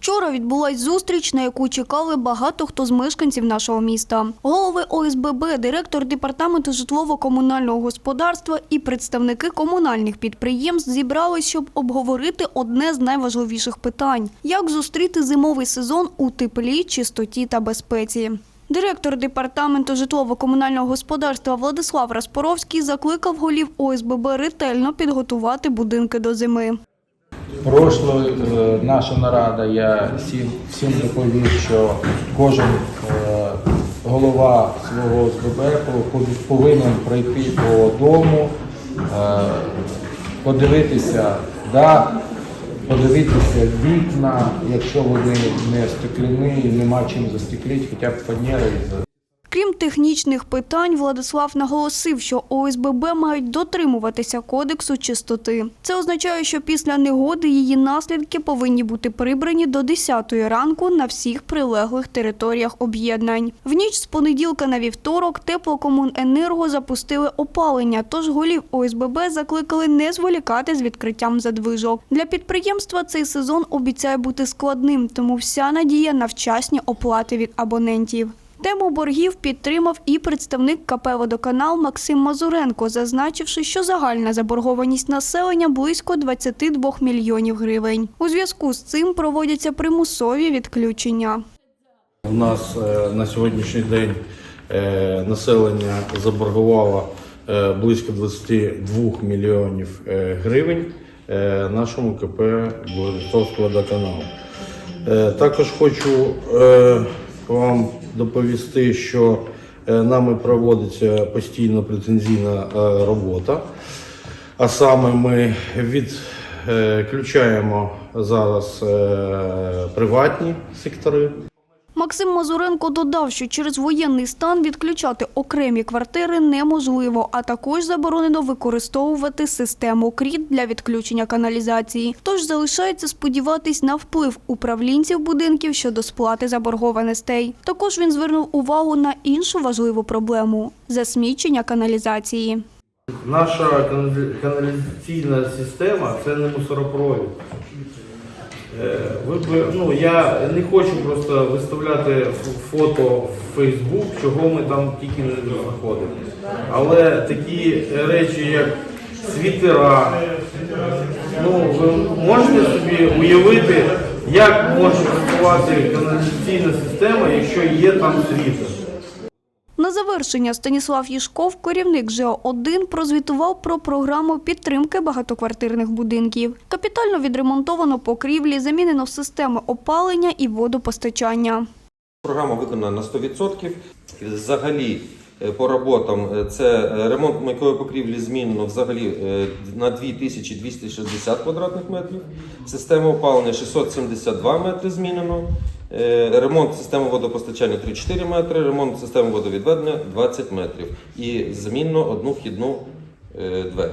Вчора відбулась зустріч, на яку чекали багато хто з мешканців нашого міста. Голови ОСББ, директор департаменту житлово-комунального господарства і представники комунальних підприємств зібрались, щоб обговорити одне з найважливіших питань: як зустріти зимовий сезон у теплі, чистоті та безпеці. Директор департаменту житлово-комунального господарства Владислав Распоровський закликав голів ОСББ ретельно підготувати будинки до зими. Прошло е, наша нарада, я всім, всім доповів, що кожен е, голова свого по- повинен пройти по дому, е, подивитися дах, подивитися вікна, якщо вони не стекляні, нема чим застеклити, хоча б фанерою. Крім технічних питань, Владислав наголосив, що ОСББ мають дотримуватися кодексу чистоти. Це означає, що після негоди її наслідки повинні бути прибрані до 10 ранку на всіх прилеглих територіях об'єднань. В ніч з понеділка на вівторок теплокомуненерго запустили опалення, тож голів ОСББ закликали не зволікати з відкриттям задвижок. Для підприємства цей сезон обіцяє бути складним, тому вся надія на вчасні оплати від абонентів. Тему боргів підтримав і представник КП «Водоканал» Максим Мазуренко, зазначивши, що загальна заборгованість населення близько 22 мільйонів гривень. У зв'язку з цим проводяться примусові відключення. У нас е, на сьогоднішній день е, населення заборгувало е, близько 22 мільйонів гривень нашому КП. Е, Також хочу вам доповісти, що е, нами проводиться постійно претензійна е, робота. А саме ми відключаємо зараз е, приватні сектори. Максим Мазуренко додав, що через воєнний стан відключати окремі квартири неможливо, а також заборонено використовувати систему КРІТ для відключення каналізації. Тож залишається сподіватись на вплив управлінців будинків щодо сплати заборгованостей. Також він звернув увагу на іншу важливу проблему засмічення каналізації. Наша каналізаційна система це не мусоропровід. Е, ну, я не хочу просто виставляти фото в Фейсбук, чого ми там тільки не знаходимо. Але такі речі, як світера, ну, ви можете собі уявити, як може працювати каналізаційна система, якщо є там світло. На завершення Станіслав Їшков, керівник ЖО-1, прозвітував про програму підтримки багатоквартирних будинків. Капітально відремонтовано покрівлі, замінено системи опалення і водопостачання. Програма виконана на 100%. Взагалі е, по роботам е, це ремонт мийкової покрівлі змінено взагалі е, на 2260 квадратних метрів. Система опалення 672 метри змінено. Е, Ремонт системи водопостачання 3-4 метри, ремонт системи водовідведення 20 метрів. І змінно одну вхідну е, двері.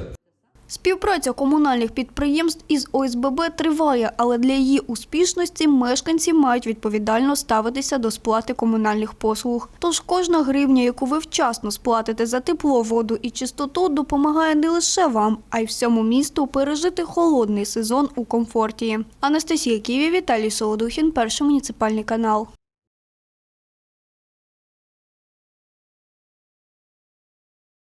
Співпраця комунальних підприємств із ОСББ триває, але для її успішності мешканці мають відповідально ставитися до сплати комунальних послуг. Тож кожна гривня, яку ви вчасно сплатите за тепло, воду і чистоту, допомагає не лише вам, а й всьому місту пережити холодний сезон у комфорті. Анастасія Ківі, Віталій Солодухін, перший муніципальний канал.